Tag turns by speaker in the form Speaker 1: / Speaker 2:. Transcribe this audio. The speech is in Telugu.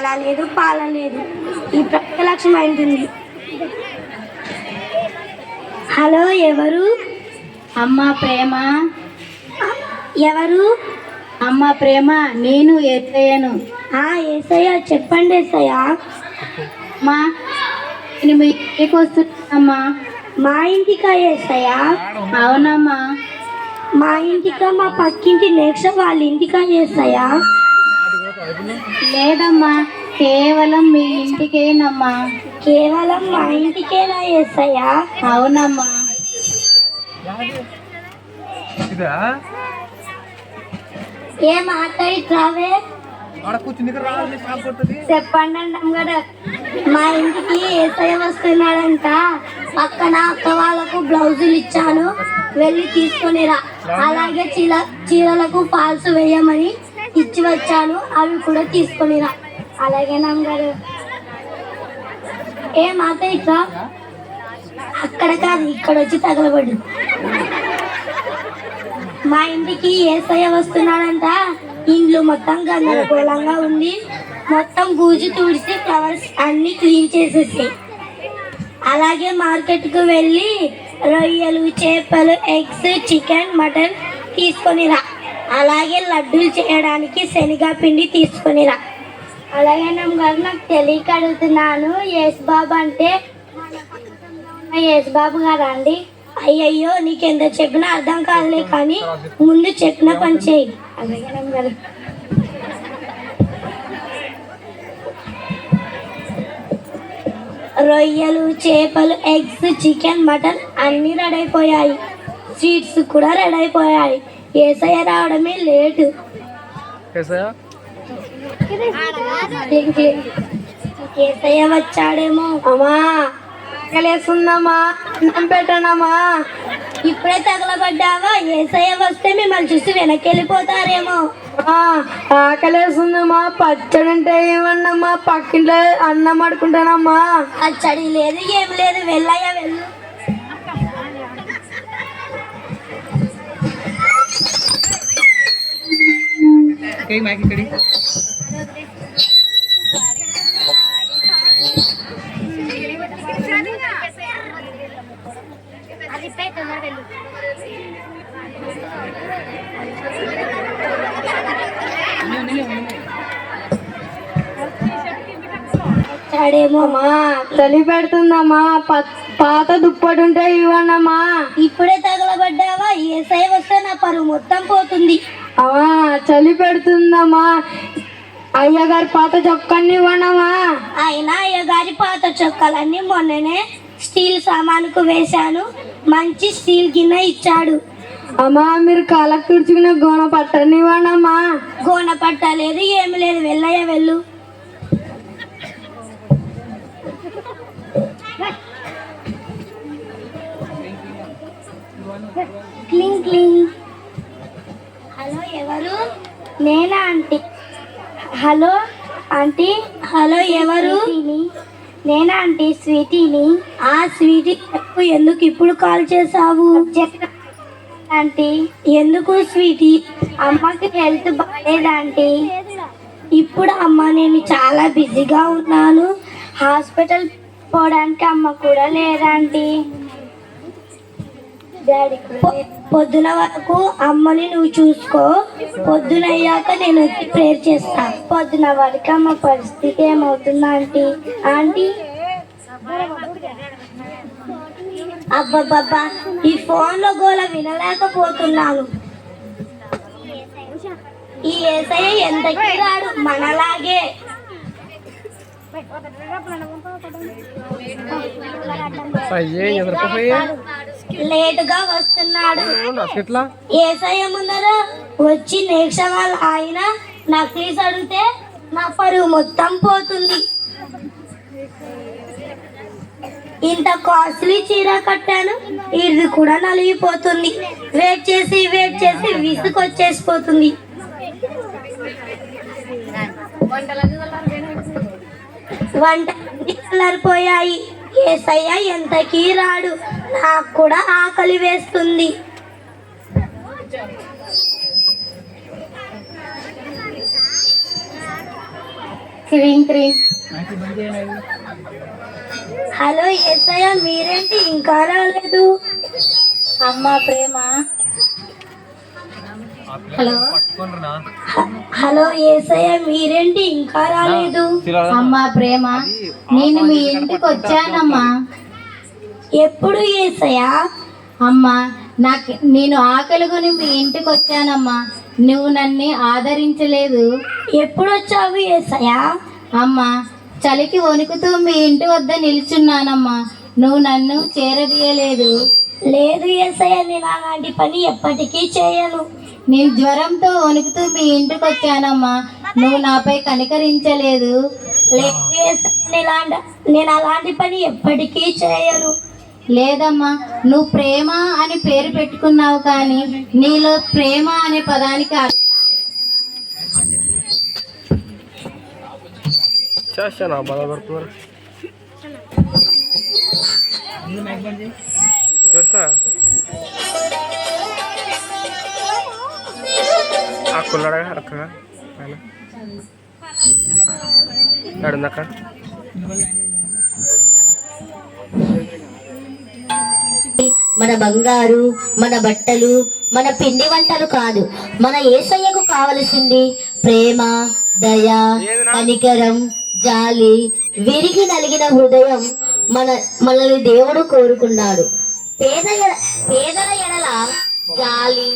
Speaker 1: అలా లేదు పాల లేదు ఈ ప్రజలక్ష్మి అంటుంది హలో ఎవరు?
Speaker 2: అమ్మ ప్రేమ.
Speaker 1: ఎవరు?
Speaker 2: అమ్మ ప్రేమ నేను
Speaker 1: ఆ ఏసయ్య చెప్పండి ఏసయ్య.
Speaker 2: అమ్మా నేను మీ ఇంటికి వస్తున్నానమ్మా.
Speaker 1: మా ఇంటికా ఏసయ్య?
Speaker 2: అవునమ్మా.
Speaker 1: మా ఇంటికా మా పక్కింటి నెక్స్ట్ వాళ్ళ ఇంటికా ఏసయ్య?
Speaker 2: లేదమ్మా కేవలం మీ ఇంటికేనమ్మా.
Speaker 1: కేవలం మా ఇంటికేనా ఏసయ్య?
Speaker 2: అవునమ్మా.
Speaker 3: ఇదా?
Speaker 1: ఏ
Speaker 3: షాప్ కొట్టది.
Speaker 1: చెప్పండి అంటాం మా ఇంటికి ఏసయ్య వస్తున్నాడంట. పక్కన అక్క వాళ్ళకు బ్లౌజులు ఇచ్చాను. వెళ్ళి తీసుకొని రా. అలాగే చీల చీరలకు ఫాల్స్ వేయమని ఇచ్చి వచ్చాను అవి కూడా తీసుకొని రా అలాగే నమ్మగారు ఏ మాత ఇట్లా? అక్కడ కాదు ఇక్కడ వచ్చి తగలబడి. మా ఇంటికి ఏసయ్య వస్తున్నాడంట. ఇండ్లు మొత్తం గందరగోళంగా ఉంది. మొత్తం గూజు తుడిసి ఫ్లవర్స్ అన్ని క్లీన్ చేసేసి. అలాగే మార్కెట్కు వెళ్ళి రొయ్యలు చేపలు ఎగ్స్ చికెన్ మటన్ తీసుకొని రా అలాగే లడ్డూలు చేయడానికి శనగపిండి తీసుకొని రా అలాగే నమ్మగారు నాకు తెలియక అడుగుతున్నాను యేసు బాబు అంటే యేసు బాబు గారా అండి? అయ్యయ్యో నీకెంత చెప్పినా అర్థం కాదులే కానీ ముందు చెప్పిన పని చేయి. అలాగే నమ్మగారు రొయ్యలు చేపలు ఎగ్స్ చికెన్ మటన్ అన్నీ రెడీ అయిపోయాయి. స్వీట్స్ కూడా రెడీ అయిపోయాయి. ఏసయ్య రావడమే లేటు. ఏసయ్య? వచ్చాడేమో. అమ్మా అన్నం పెట్టనమ్మా. ఇప్పుడే తగలబడ్డావా? ఏసయ్య వస్తే మిమ్మల్ని చూసి వెనక్కి వెళ్ళిపోతారేమో
Speaker 2: ఆకలేస్తుందమ్మా పచ్చడి అంటే ఏమన్నమ్మా? పక్కింట్లో అన్నం అడుకుంటానమ్మా
Speaker 1: అచ్చడి లేదు ఏం లేదు. వెళ్ళయ్యా వెళ్ళు.
Speaker 3: మైక్ ఇక్కడి
Speaker 1: వచ్చాడేమో
Speaker 2: అమ్మా చలి పెడుతుందమ్మా. ప- పాత దుప్పటి ఉంటే ఇవ్వండమ్మా
Speaker 1: ఇప్పుడే తగలబడ్డావా? ఏసై వస్తే నా పరువు మొత్తం పోతుంది.
Speaker 2: అమ్మా చలి పెడుతుందమ్మా. అయ్యగారి పాత చొక్కాన్ని ఇవ్వండమ్మా
Speaker 1: అయినా అయ్యగారి పాత చొక్కాలన్నీ మొన్ననే స్టీల్ సామానుకు వేశాను. మంచి స్టీల్ గిన్నె ఇచ్చాడు.
Speaker 2: అమ్మా మీరు కాలకు తుడుచుకునే గోన పట్టని ఇవ్వండమ్మా
Speaker 1: గోన పట్టలేదు ఏమి లేదు. వెళ్ళయ్య వెళ్ళు. క్లింగ్ క్లింగ్. హలో ఎవరు? నేనా ఆంటీ? Hello aunty? హలో ఎవరు? నేనా ఆంటీ? స్వీటీని. ఆ స్వీటీ చెప్పు ఎందుకు ఇప్పుడు కాల్ చేసావు ఆంటీ. ఎందుకు స్వీటీ? అమ్మకి హెల్త్ బాగాలేదు ఆంటీ? ఇప్పుడు అమ్మ నేను చాలా బిజీగా ఉన్నాను. హాస్పిటల్ పోవడానికి అమ్మ కూడా లేదంటీ పొద్దున వరకు అమ్మని నువ్వు చూసుకో. పొద్దున అయ్యాక నేను వచ్చి ప్రేర్ చేస్తా. పొద్దున వరకు అమ్మ పరిస్థితి ఏమవుతుందా ఆంటీ? ఆంటీ? అబ్బబ్బబ్బా ఈ ఫోన్లో గోల వినలేకపోతున్నాను. ఈ ఏసయ్య ఎంతకి రాడు? మనలాగే.
Speaker 3: అయ్యే ఎదురుకపోయి
Speaker 1: లేటుగా వస్తున్నాడు. ఏసయ్య ముందర వచ్చి నేక్ష వాళ్ళ ఆయన నక్లీస్ అడిగితే నా పరువు మొత్తం పోతుంది. ఇంత కాస్ట్లీ చీర కట్టాను ఇది కూడా నలిగిపోతుంది. వెయిట్ చేసి వెయిట్ చేసి విసుకొచ్చేసిపోతుంది వంట చల్లారిపోయాయి ఏసయ్య ఎంతకీ రాడు నాకు కూడా ఆకలి వేస్తుంది. హలో ఏసయ్య మీరేంటి ఇంకా రాలేదు?
Speaker 2: అమ్మ ప్రేమ. హలో?
Speaker 1: హలో ఏసయ్య మీరేంటి? ఇంకా రాలేదు.
Speaker 2: అమ్మ ప్రేమ. నేను మీ ఇంటికి వచ్చానమ్మా.
Speaker 1: ఎప్పుడు ఏసయ్య?
Speaker 2: అమ్మా నాకు నేను ఆకలిగొని మీ ఇంటికి వచ్చానమ్మా. నువ్వు నన్ను ఆదరించలేదు.
Speaker 1: ఎప్పుడు వచ్చావు ఏసయ్య?
Speaker 2: అమ్మా చలికి వణుకుతూ మీ ఇంటి వద్ద నిల్చున్నానమ్మా. నువ్వు నన్ను చేరదీయలేదు.
Speaker 1: లేదు ఏసయ్య నేను అలాంటి పని ఎప్పటికీ చేయను.
Speaker 2: నేను జ్వరంతో వణుకుతూ మీ ఇంటికి వచ్చానమ్మా. నువ్వు నాపై కనికరించలేదు.
Speaker 1: నేను అలాంటి పని ఎప్పటికీ చేయను.
Speaker 2: లేదమ్మా నువ్వు ప్రేమ అని పేరు పెట్టుకున్నావు కానీ నీలో ప్రేమ అనే పదానికి అర్థం
Speaker 3: చేస్తాను కుల్లడగా నడుందక్క
Speaker 4: మన బంగారు మన బట్టలు మన పిండి వంటలు కాదు మన ఏసయ్యకు కావలసింది ప్రేమ దయ కనికరం జాలి విరిగి నలిగిన హృదయం మన మనల్ని దేవుడు కోరుకున్నాడు. పేద పేదల ఎడల జాలి